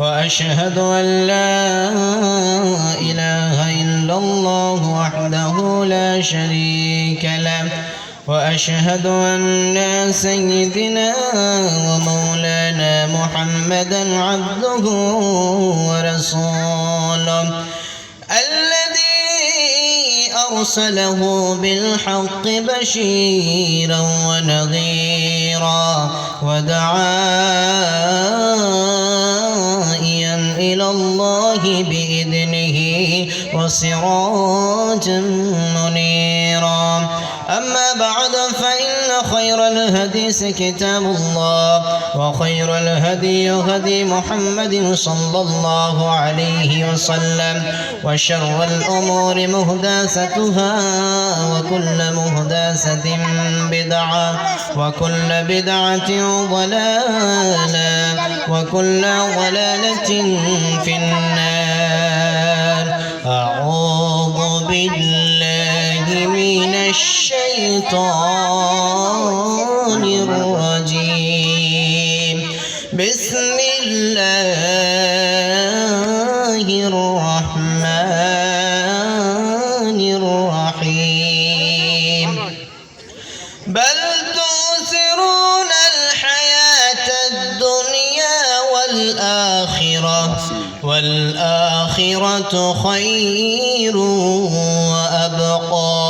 واشهد أن لا إله إلا الله وحده لا شريك له وأشهد أن سيدنا ومولانا محمدا عبده ورسوله أرسله بالحق بشيرا ونذيرا ودعائيا إلى الله بإذنه وسراجا منيرا. أما بعد خير الهديث كتاب الله وخير الهدي هدي محمد صلى الله عليه وسلم وشر الأمور مهداستها وكل مهداسة بدعة وكل بدعة ضلالة وكل ضلالة في النار. أعوذ بالله الشيطان الرجيم. بسم الله الرحمن الرحيم. بل تؤثرون الحياة الدنيا والآخرة. والآخرة خير وأبقى.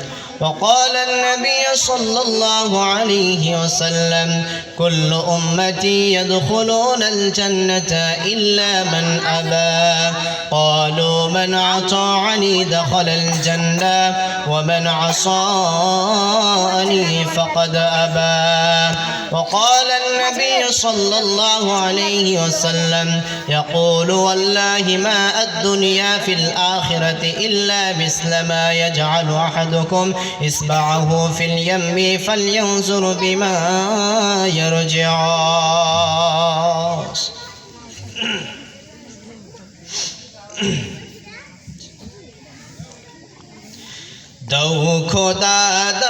وقال النبي صلى الله عليه وسلم كل أمتي يدخلون الجنة إلا من أبى. قالوا من أطاعني دخل الجنة ومن عصاني فقد أبى. وقال النبي صلى الله عليه وسلم يقول والله ما الدنيا في الآخرة إلا مثل ما يجعل أحدكم إصبعه في اليم فلينظر بما يرجع. دو خدا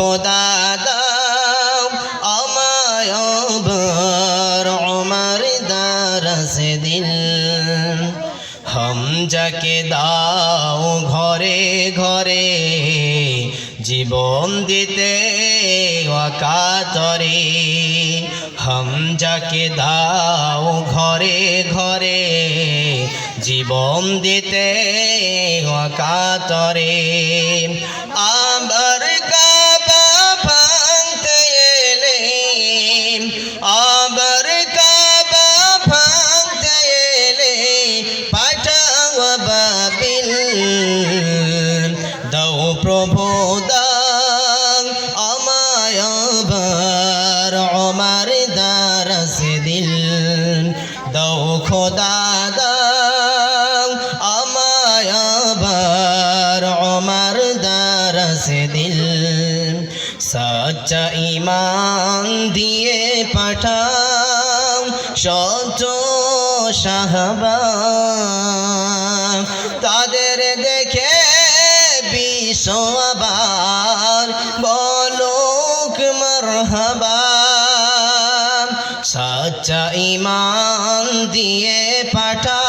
খোদা দাও, আমায় আমার দারস দিল। হামজাকে দাও ঘরে ঘরে, জীবন দিতে অকাতরে। হামজাকে দাও ঘরে ঘরে, জীবন দিতে অকাতরে। দেখে বিশ্ব বলোক মরহবা। সাচ্চা ইমান দিয়ে পাঠাও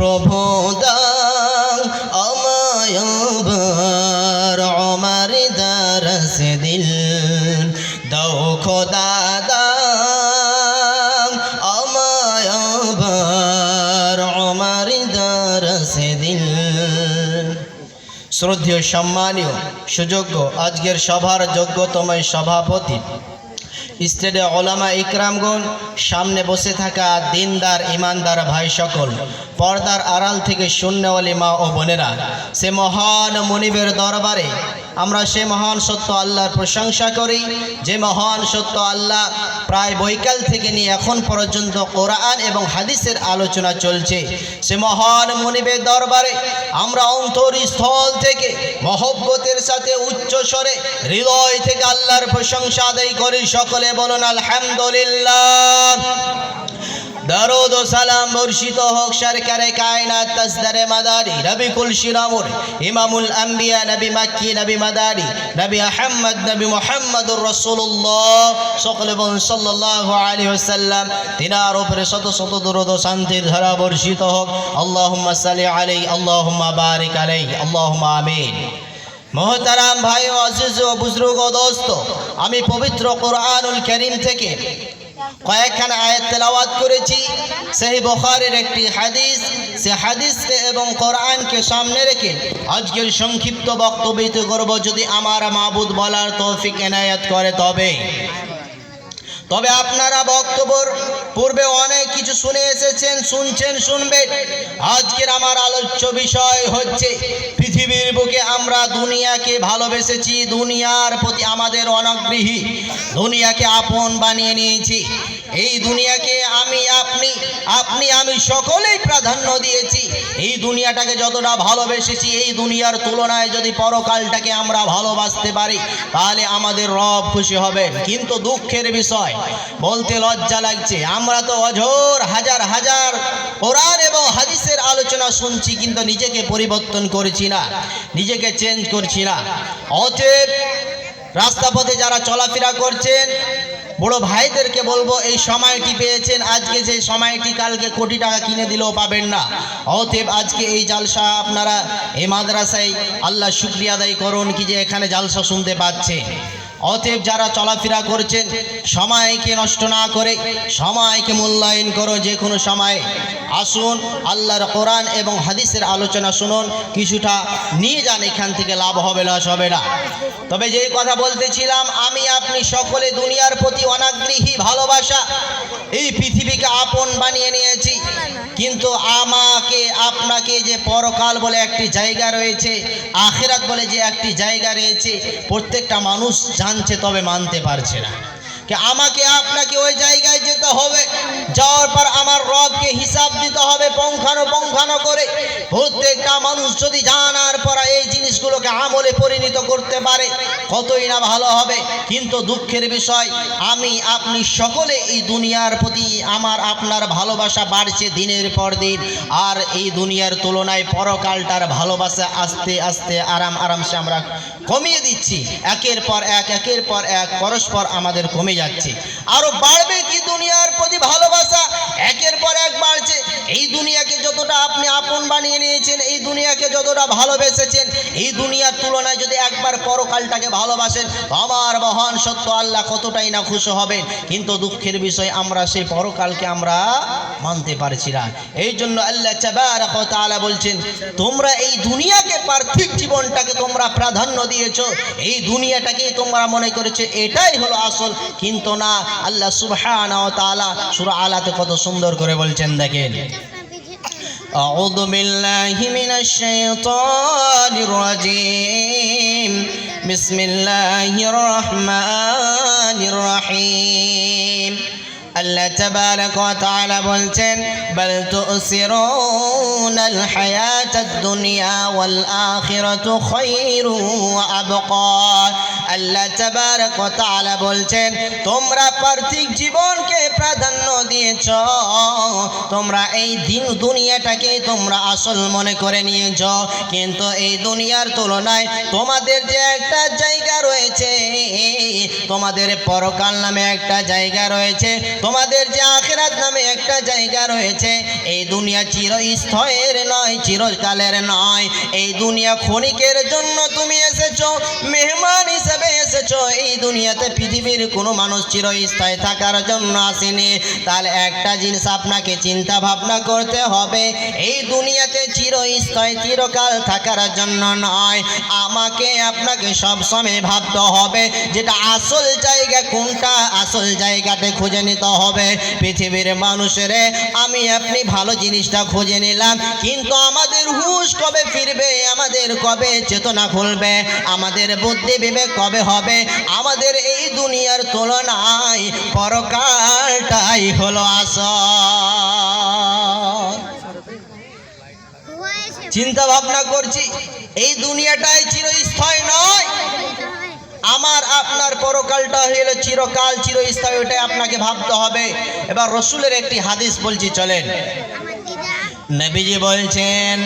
প্রভু দাও আমায় আবার আমার দারস দিল। দাও খোদা শ্রদ্ধেয়, সম্মানীয়, সুযোগ্য, আজকের সভার যোগ্যতম সভাপতি, স্টেডে ওলামা ইকরামগণ, সামনে বসে থাকা দিনদার, ইমানদার ভাই সকল পর্দার আড়াল থেকে শূন্যওয়ালি মা ও বোনেরা, সে মহান মনিবের দরবারে আমরা সে মহান সত্য আল্লাহর প্রশংসা করি, যে মহান সত্য আল্লাহ প্রায় বৈকাল থেকে নিয়ে এখন পর্যন্ত কোরআন এবং হাদিসের আলোচনা চলছে। সে মহান মনিবের দরবারে আমরা অন্তরস্থল থেকে মহব্বতের সাথে উচ্চ স্বরে হৃদয় থেকে আল্লাহর প্রশংসা আদায় করি। সকলে বলুন, আলহামদুলিল্লাহ। দরুদ সালাম বর্ষিত হোক সরকারে কায়নাত তসদারে মাদারি রবি কুল শিরামুর ইমামুল আম্বিয়া, নবী মাক্কি, নবী মাদারি নবী আহম্মদ, নবী মোহাম্মদুর রসুল্লাহ সকলে বলুন সাল্লাল্লাহু আলী ওয়াসাল্লাম। তিনার উপরে শত শত দরুদ শান্তির ধারা বর্ষিত হোক। আল্লাহুম্মা সাল্লি আলাইহি, আল্লাহুম্মা বারিক আলাইহি, আল্লাহুম্মা আমিন। মোহতারাম ভাই ও আজিজ ও বুজরুগ ও দোস্ত, আমি পবিত্র কোরআনুল করিম থেকে কয়েকখানা আয়াত তেলাওয়াত করেছি। সেই বখারের একটি হাদিস, সে হাদিসকে এবং কোরআনকে সামনে রেখে আজকের সংক্ষিপ্ত বক্তব্য করব, যদি আমার মাহবুদ বলার তৌফিক এনায়াত করে তবে। তবে আপনারা বক্তব্য পূর্বে অনেক কিছু শুনে এসেছেন, শুনছেন, শুনবেন। আজকের আমার আলোচ্য বিষয় হচ্ছে, পৃথিবীর বুকে আমরা দুনিয়াকে ভালোবেসেছি, দুনিয়ার প্রতি আমাদের অনগ্রহী, দুনিয়াকে আপন বানিয়ে নিয়েছি। এই দুনিয়াকে আমি, আপনি আপনি, আমি সকলেই প্রাধান্য দিয়েছি। এই দুনিয়াটাকে যতটা ভালোবেসেছি, এই দুনিয়ার তুলনায় যদি পরকালটাকে আমরা ভালোবাসতে পারি, তাহলে আমাদের রব খুশি হবেন। কিন্তু দুঃখের বিষয়, বলতে লজ্জা লাগছে। আমরা তো অঝোর, হাজার হাজার কোরআন এবং হাদিসের আলোচনা শুনছি, কিন্তু নিজেকে পরিবর্তন করছি না, নিজেকে চেঞ্জ করছি না। অতএব রাস্তাপথে যারা চলাফেরা করছেন বড় ভাইদেরকে বলব, এই সময়টি পেয়েছেন, আজকে যে সময়টি, কালকে কোটি টাকা কিনে দিলেও পাবেন না। অতএব আজকে এই জালসা আপনারা, এই মাদ্রাসায় আল্লাহ শুক্রিয়া আদায় করুন কি যে এখানে জালসা শুনতে পাচ্ছে। অতএব যারা চলাফেরা করছেন, সময়কে নষ্ট না করে, সময়কে মূল্যায়ন করো যে কোনো সময়ে। আসুন, আল্লাহর কোরআন এবং হাদিসের আলোচনা শুনুন, কিছুটা নিয়ে যান, এখান থেকে লাভ হবে, লস হবে না। তবে যেই কথা বলতেছিলাম, আমি আপনি সকলে দুনিয়ার প্রতি অনাগ্রহী, ভালোবাসা, এই পৃথিবীকে আপন বানিয়ে নিয়েছি। কিন্তু আমাকে, আপনাকে যে পরকাল বলে একটি জায়গা রয়েছে, আখেরাত বলে যে একটি জায়গা রয়েছে, প্রত্যেকটা মানুষ জানছে তবে মানতে পারছে না। আমাকে আপনাকে ওই জায়গায় যেতে হবে যাওয়ার পর আমার রবকে হিসাব দিতে হবে পঙ্খানো পঙ্খানো করে। প্রত্যেকটা মানুষ যদি জানার পর এই জিনিসগুলোকে আমলে পরিণত করতে পারে, কতই না ভালো হবে। কিন্তু দুঃখের বিষয়, আমি, আপনি সকলে এই দুনিয়ার প্রতি আমার, আপনার ভালোবাসা বাড়ছে দিনের পর দিন। আর এই দুনিয়ার তুলনায় পরকালটার ভালোবাসা আস্তে আস্তে, আরাম, আরামসে আমরা কমিয়ে দিচ্ছি। একের পর এক, একের পর এক, পরস্পর আমাদের কমে যাচ্ছে। আরও বাড়বে কি দুনিয়ার প্রতি ভালোবাসা? একের পর এক বাড়ছে। এই দুনিয়াকে যতটা আপনি আপন বানিয়ে নিয়েছেন, এই দুনিয়াকে যতটা ভালোবেসেছেন, এই দুনিয়ার তুলনায় যদি একবার পরকালটাকে ভালোবাসেন, আমার মহান সত্য আল্লাহ কতটাই না খুশি হবেন। কিন্তু দুঃখের বিষয়, আমরা সেই পরকালকে আমরা মানতে পারছি না। এই জন্য আল্লাহ ওয়া তাআলা বলছেন, তোমরা এই দুনিয়াকে পার্থিব জীবনটাকে তোমরা প্রাধান্য দিয়েছ। এই দুনিয়াটাকে তোমরা মনে করেছ, এটাই হলো আসল। কিন্তু না, আল্লাহ সুবহানাহু ওয়া তাআলা সূরা আলাতে কত সুন্দর করে বলছেন দেখেন أعوذ بالله من الشيطان الرجيم بسم الله الرحمن الرحيم আল্লাহ তাবারক ওয়া তাআলা বলছেন বল তুসিরুন আল হায়াতাদ দুনিয়া ওয়াল আখিরাতু খায়রু ওয়া আবকা আল্লাহ ওয়া তাআলা বলছেন, তোমরা পার্থিব জীবনকে প্রাধান্য দিয়েছ। তোমরা এই দিন দুনিয়াটাকে তোমরা আসল মনে করে নিয়েছ। কিন্তু এই দুনিয়ার তুলনায় তোমাদের যে একটা জায়গা রয়েছে, তোমাদের পরকাল নামে একটা জায়গা রয়েছে, তোমাদের যে আখেরাত নামে একটা জায়গা রয়েছে, এই দুনিয়া চিরস্থায়ের নয়, চিরকালের নয়। এই দুনিয়া ক্ষণিকের জন্য তুমি এসেছ, মেহমান হিসেবে এসেছ এই দুনিয়াতে পৃথিবীর কোনো মানুষ চিরস্থায়ী থাকার জন্য আসেনি। তাহলে একটা জিনিস আপনাকে চিন্তা ভাবনা করতে হবে, এই দুনিয়াতে চিরস্থায়ী, চিরকাল থাকার জন্য নয়। আমাকে, আপনাকে সব সময় ভাবতে হবে যেটা আসল জায়গা কোনটা, আসল জায়গাতে খুঁজে নিতে হবে। পৃথিবীর মানুষের, আমি আপনি ভালো জিনিসটা খুঁজে নিলাম, কিন্তু আমাদের হুশ কবে ফিরবে, আমাদের কবে চেতনা খুলবে, আমাদের বুদ্ধি বিবেক কবে হবে আমাদের এই দুনিয়ার তুলনায় পরকালটাই হলো আসল চিন্তা ভাবনা করছি এই দুনিয়াটাই চিরস্থায়ী নয়। আমার আপনার পরকালটা হলো চিরকাল চিরস্থায়ী ওটাই আপনাকে ভাবতে হবে। এবার রসুলের একটি হাদিস বলছি চলেন। নবীজি বলছেন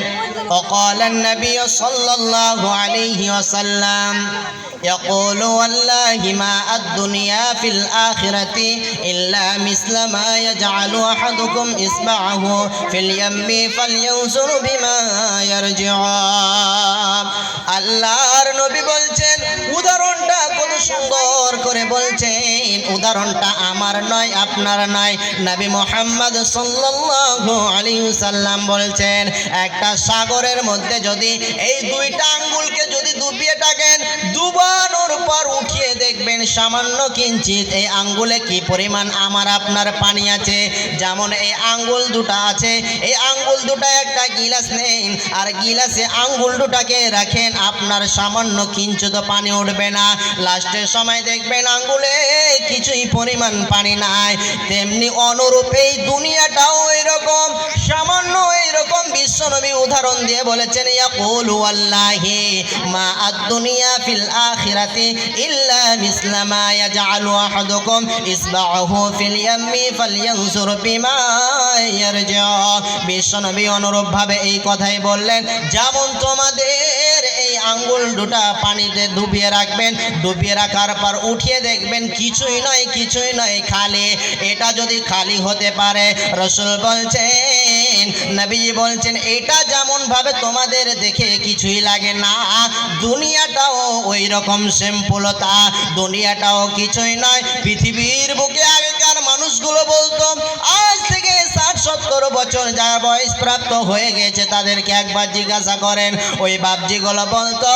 وقال النبي صلى الله عليه وسلم يقول والله ما الدنيا في الآخرة إلا مثل ما يجعل أحدكم إصبعه في اليم فلينظر بما يرجع আল্লাহর নবী বলছেন উদাহরণটা কত সুন্দর করে বলছেন উদাহরণটা আমার নয় আপনার নয় নবী মোহাম্মদ সাল্লাল্লাহু আলাইহি সাল্লাম বলছেন একটা সাগরের মধ্যে যদি এই দুইটা আঙ্গুলকে যদি থাকেন ডুবানোর পর উঠিয়ে দেখবেন সামান্য কিঞ্চিত এই আঙ্গুলে কি পরিমাণ আমার আপনার পানি আছে? যেমন এই আঙ্গুল দুটা আছে, এই আঙ্গুল দুটা একটা গিলাস নেন, আর গিলাসে আঙ্গুল দুটাকে রাখেন, আপনার সামান্য কিঞ্চিত পানি উঠবে না। লাস্টের সময় দেখবেন আঙ্গুলে কিছুই পরিমাণ পানি নাই। তেমনি অনুরূপ এই দুনিয়াটাও এরকম, সামান্য এইরকম বিশ্বনবী উদাহরণ দিয়ে বলেছেন, ইয়াকুলু আল্লাহি মা আদ-দুনিয়া ফিল আখিরাতি ইল্লা মিসলা মা ইয়াজআলু আহাদুকুম ইসবাহু ফিল ইয়াম্মি ফালয়ানজুর বিমা ইয়ারজা বিশ্বনবী অনুরূপভাবে এই কথাই বললেন, যেমন তোমাদের এই আঙ্গুল দুটা পানিতে ডুবিয়ে রাখবেন, ডুবিয়ে রাখার পর উঠিয়ে দেখবেন কিছুই নয় কিছুই নয়, খালি। এটা যদি খালি হতে পারে, রসুল বলছেন, নবীজি বলছেন, এটা যেমন ভাবে তোমাদের দেখে কিছুই লাগে না দুনিয়াটাও ওই রকম সিম্পলতা দুনিয়াটাও কিছুই নয়, পৃথিবীর বুকে আগেকার মানুষগুলো বলতো, আজ থেকে ষাট, সত্তর বছর যা বয়স প্রাপ্ত হয়ে গেছে, তাদেরকে একবার জিজ্ঞাসা করেন। ওই বাপজিগুলো বলতো,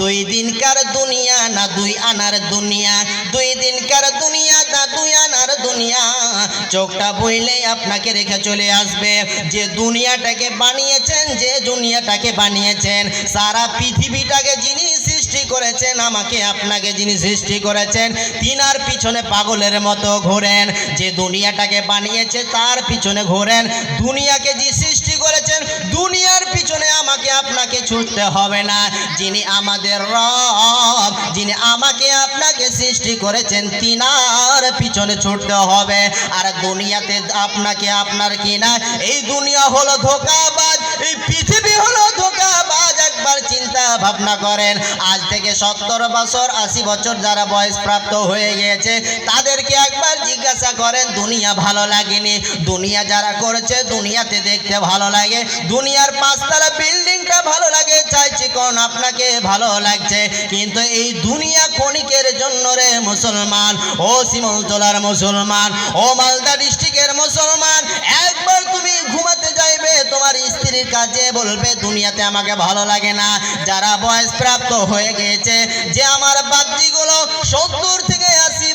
দুই দিনকার দুনিয়া না দুই আনার দুনিয়া? দুই দিনকার দুনিয়া দুই আনার দুনিয়া? চোখটা বইলেই আপনাকে রেখে চলে আসবে। যে দুনিয়াটাকে বানিয়েছেন, যে দুনিয়াটাকে বানিয়েছেন, সারা পৃথিবীটাকে যিনি সৃষ্টি করেছেন, আমাকে আপনাকে যিনি সৃষ্টি করেছেন, তিনার পিছনে পাগলের মতো ঘোরেন। যে দুনিয়াটাকে বানিয়েছে, তার পিছনে ঘোরেন। দুনিয়াকে যে সৃষ্টি আমাকে আপনাকে ছুটতে হবে না। যিনি আমাদের রব, যিনি আমাকে আপনাকে সৃষ্টি করেছেন, তিনার পিছনে ছুটতে হবে। আর দুনিয়াতে আপনাকে আপনার কিনা এই দুনিয়া হলো ধোকাবাজ, এই পৃথিবী হলো ধোকাবাজ। একবার চিন্তা ভাবনা করেন। আজ থেকে সত্তর বছর, আশি বছর যারা বয়স প্রাপ্ত হয়ে গিয়েছে, তাদেরকে একবার জিজ্ঞাসা করেন, দুনিয়া ভালো লাগেনি? দুনিয়া যারা করেছে, দুনিয়াতে দেখতে ভালো লাগে? দুনিয়ার পাঁচতলা বিল্ডিংটা ভালো লাগে? চাইছি কোন আপনাকে ভালো লাগছে? কিন্তু এই দুনিয়া ক্ষণিকের জন্য রে মুসলমান, ও শিমলতলার মুসলমান, ও মালদা ডিস্ট্রিক্টের মুসলমান, একবার তুমি স্ত্রীর কাছে বলবে, দুনিয়াতে আমাকে ভালো লাগে না। যারা বয়স প্রাপ্ত হয়ে গেছে যে আমার বাদ্যিগুলো সত্তর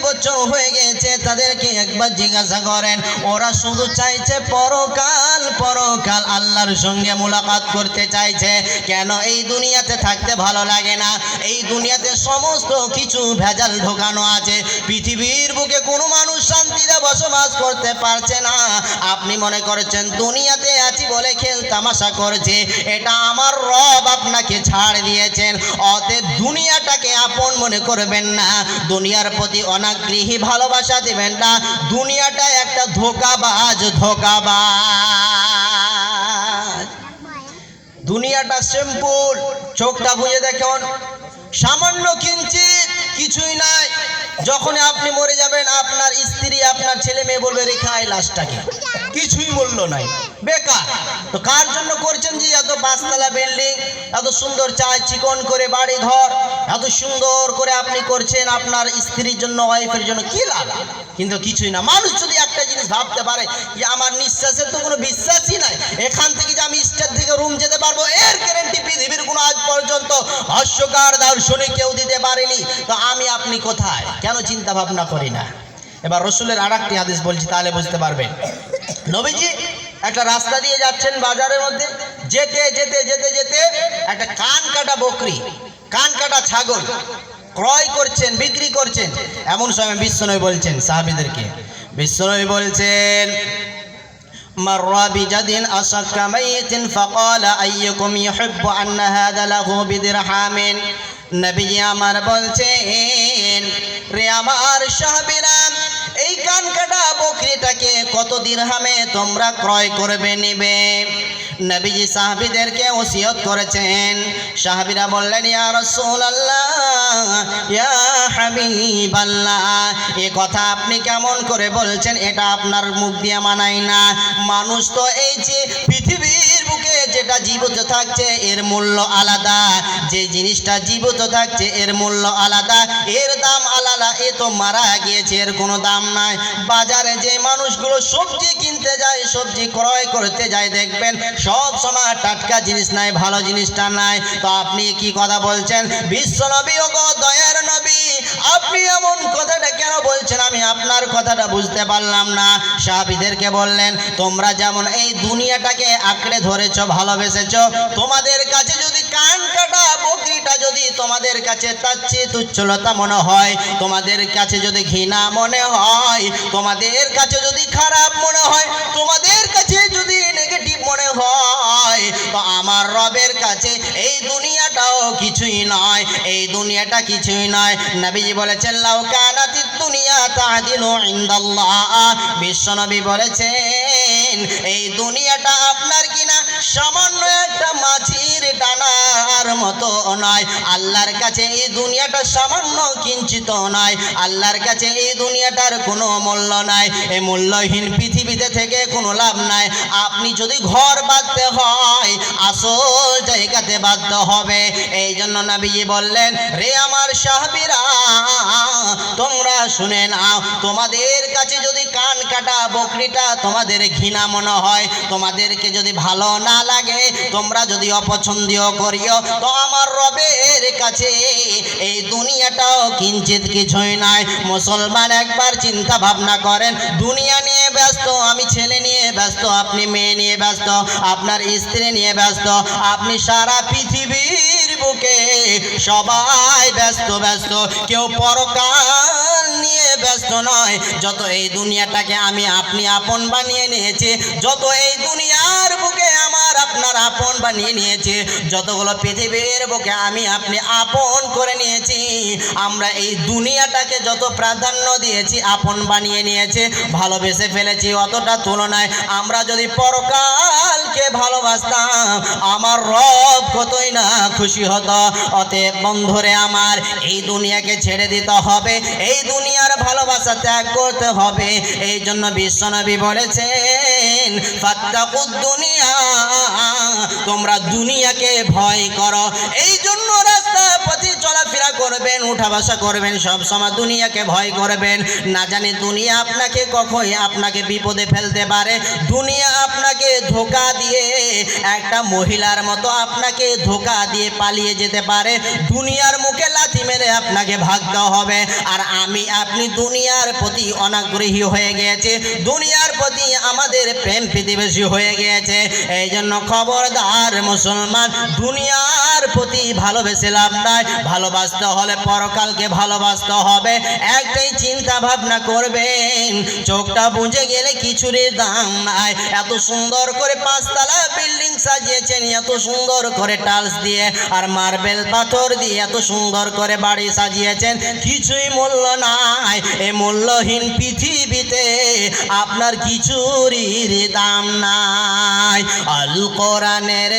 বছর হয়ে গেছে, তাদেরকে একবার জিজ্ঞাসা করেন, ওরা শুধু চাইছে পরকাল পরকাল আল্লাহর সঙ্গে মোলাকাত করতে চাইছে। কেন এই দুনিয়াতে থাকতে ভালো লাগে না? এই দুনিয়াতে সমস্ত কিছু ভেজাল ঢোকানো আছে। পৃথিবীর বুকে কোনো মানুষ শান্তিতে বসবাস করতে পারছে না। আপনি মনে করেছেন, দুনিয়াতে আছি বলে খেল তামাশা করছে। এটা আমার রব আপনাকে ছাড় দিয়েছেন। অতএব দুনিয়াটাকে আপন মনে করবেন না। দুনিয়ার প্রতি অনাগ্রহী ভালোবাসা দেবেন না। দুনিয়াটা একটা ধোকাবাজ ধোকাবাজ। দুনিয়াটা সিম্পল চোখটা বুঝে দেখুন। সামান্য কিঞ্চিত কিছুই নাই। যখন আপনি মরে যাবেন, আপনার স্ত্রী, আপনার ছেলে মেয়ে বলবে, রেখা, এই লাশটাকে কিছুই মূল্য নাই। বেকার। তো কার জন্য করছেন যে, এত পাঁচতলা বিল্ডিং এত সুন্দর চায় চিকন করে বাড়ি ঘর, এত সুন্দর করে আপনি করছেন আপনার স্ত্রীর জন্য ওয়াইফের জন্য, কি লাভ? কিন্তু কিছুই না। মানুষ যদি একটা জিনিস ভাবতে পারে যে, আমার নিঃশ্বাসের তো কোনো বিশ্বাসই নাই। এখান থেকে যে আমি স্টেট থেকে রুম যেতে পর্যন্ত হাস্যকার দার্শনিক কেউ দিতে পারেনি। তো আমি আপনি কোথায়? কেন চিন্তা ভাবনা করি না? এবার রসুলের আর একটি হাদিস বলছি, তাহলে বুঝতে পারবেন। নবীজি একটা রাস্তা দিয়ে যাচ্ছেন বাজারের মধ্যে। যেতে যেতে যেতে যেতে একটা কান কাটা বকরি, কান কাটা ছাগল ক্রয় করছেন, বিক্রি করছেন। এমন সময় বিশ্বনবী বলছেন, সাহাবিদেরকে, বিশ্বনবী বলছেন مر بجد أصك ميت فقال أيكم يحب أن هذا له بدرحام নবীজি আমার বলছেন রে আমার সাহাবিরাম এই কান কাটা বকরিটাকে কত দিরহামে তোমরা ক্রয় করবে নিবে নবীজি সাহাবিদেরকে ওসিয়ত করেছেন। সাহাবিরা বললেন, ইয়া রাসূলুল্লাহ, ইয়া হাবিবাল্লাহ, এ কথা আপনি কেমন করে বলছেন? এটা আপনার মুখ দিয়ে মানায় না। মানুষ তো এই যে পৃথিবীর যেটা জীবিত থাকছে, এর মূল্য আলাদা। যে জিনিসটা জীবিত থাকছে, এর মূল্য আলাদা। এর দাম আলাদা, এ তো মারা গিয়েছে, এর কোনো দাম নাই। বাজারে যে মানুষগুলো সবজি কিনতে যায়, সবজি ক্রয় করতে যায়, দেখবেন সব সময় টাটকা জিনিস নাই, ভালো জিনিসটা নাই। তো আপনি কি কথা বলছেন? বিশ্ব নবী ও দয়ার নবী। আপনি এমন কথাটা কেন বলছেন? আমি আপনার কথাটা বুঝতে পারলাম না। সাহাবিদেরকে বললেন, তোমরা যেমন এই দুনিয়াটাকে আঁকড়ে ধরেছ, ভালোবেসেছ, তোমাদের কাছে যদি কান কাটা, বকরিটা যদি তোমাদের কাছে তার চেয়ে তুচ্ছলতা মনে হয়, তোমাদের কাছে যদি ঘৃণা মনে হয়, তোমাদের কাছে যদি খারাপ মনে হয়, তোমাদের কাছে যদি মনে হয় তো আমার রবের কাছে এই দুনিয়াটাও কিছুই নয়, এই দুনিয়াটা কিছুই নয়। নবীজি বলেছেন, লাউ কানাতি দুনিয়া তাদিলু ইনদাল্লাহ। বিশ্বনবী বলেছেন, এই দুনিয়াটা আপনার কিনা সামান্য একটা মাছির ডানার মতো নয়। আল্লাহর কাছে এই দুনিয়াটা সামান্য কিঞ্চিত নয়। আল্লাহর কাছে এই দুনিয়াটার কোনো মূল্য নাই। এই মূল্যহীন পৃথিবীতে থেকে কোনো লাভ নাই। আপনি যদি ঘর বাঁধতে হয়, আসল জায়গাতে বাঁধতে হবে। এই জন্য নাবিজি বললেন, রে আমার সাহাবিরা, তোমরা শুনে নাও, তোমাদের কাছে যদি কান কাটা বকরিটা তোমাদের ঘৃণা মনে হয়, তোমাদেরকে যদি ভালো না লাগে, তোমরা যদি অপছন্দীয় করিও, তো আমার রবের কাছে এই দুনিয়াটাও কিঞ্চিত কিছুই নাই। মুসলমান একবার চিন্তা ভাবনা করেন, দুনিয়া নিয়ে ব্যস্ত, আমি ছেলে নিয়ে ব্যস্ত, আপনি মেয়ে নিয়ে ব্যস্ত, আপনার স্ত্রী নিয়ে ব্যস্ত, আপনি সারা পৃথিবীর বুকে সবাই ব্যস্ত ব্যস্ত। কেউ পরকাল নিয়ে ব্যস্ত নয়, যত এই দুনিয়াটাকে আমি আপনি আপন বানিয়ে নিয়েছি, যত এই দুনিয়ার বুকে আমার আপনার আপন বানিয়ে নিয়েছে, যতগুলো পৃথিবীর বুকে আমি আপনি আপন করে নিয়েছি, আমরা এই দুনিয়াটাকে যত প্রাধান্য দিয়েছি, আপন বানিয়ে নিয়েছে, ভালোবেসে ফেলেছি অতটা তুলনায়, আমরা যদি পরকালকে ভালোবাসতাম। আমার রব কতই না খুশি হতো। অতএব বন্ধুরে আমার, এই দুনিয়াকে ছেড়ে দিতে হবে। এই দুনিয়ার ভালোবাসা ত্যাগ করতে হবে। এই জন্য বিশ্বনবী বলেছেন দুনিয়া, তোমরা দুনিয়াকে ভয় করো। এই জন্য চলাফেরা করবেন, উঠা বসা করবেন, সব সময় দুনিয়াকে ভয় করবেন। না জানি দুনিয়া আপনাকে কখনই আপনাকে বিপদে ফেলতে পারে। দুনিয়া আপনাকে ধোকা দিয়ে, একটা মহিলার মতো আপনাকে ধোকা দিয়ে পালিয়ে যেতে পারে। দুনিয়ার মুখে লাথি মেরে আপনাকে ভাগতে হবে। আর আমি, আপনি দুনিয়ার প্রতি অনাগ্রহী হয়ে গেছে। দুনিয়ার প্রতি আমাদের প্রেম প্রতিবেশী হয়ে গেছে। এই জন্য খবরদার মুসলমান, দুনিয়ার প্রতি ভালোবেসে লাভ নাই। ভালোবাসতে হলে পরকালকে ভালোবাসতে হবে। একটাই চিন্তা ভাবনা করবেন, চোখটা বুঝে গেলে কিছুরই দাম নাই। এত সুন্দর করে পাঁচতলা বিল্ডিং সাজিয়েছেন, এত সুন্দর করে টাইলস দিয়ে আর মার্বেল পাথর দিয়ে এত সুন্দর করে বাড়ি সাজিয়েছেন, কিছুই মূল্য নাই। এ মূল্যহীন পৃথিবীতে আপনার কিছুরই দাম নাই। আল কোরআনের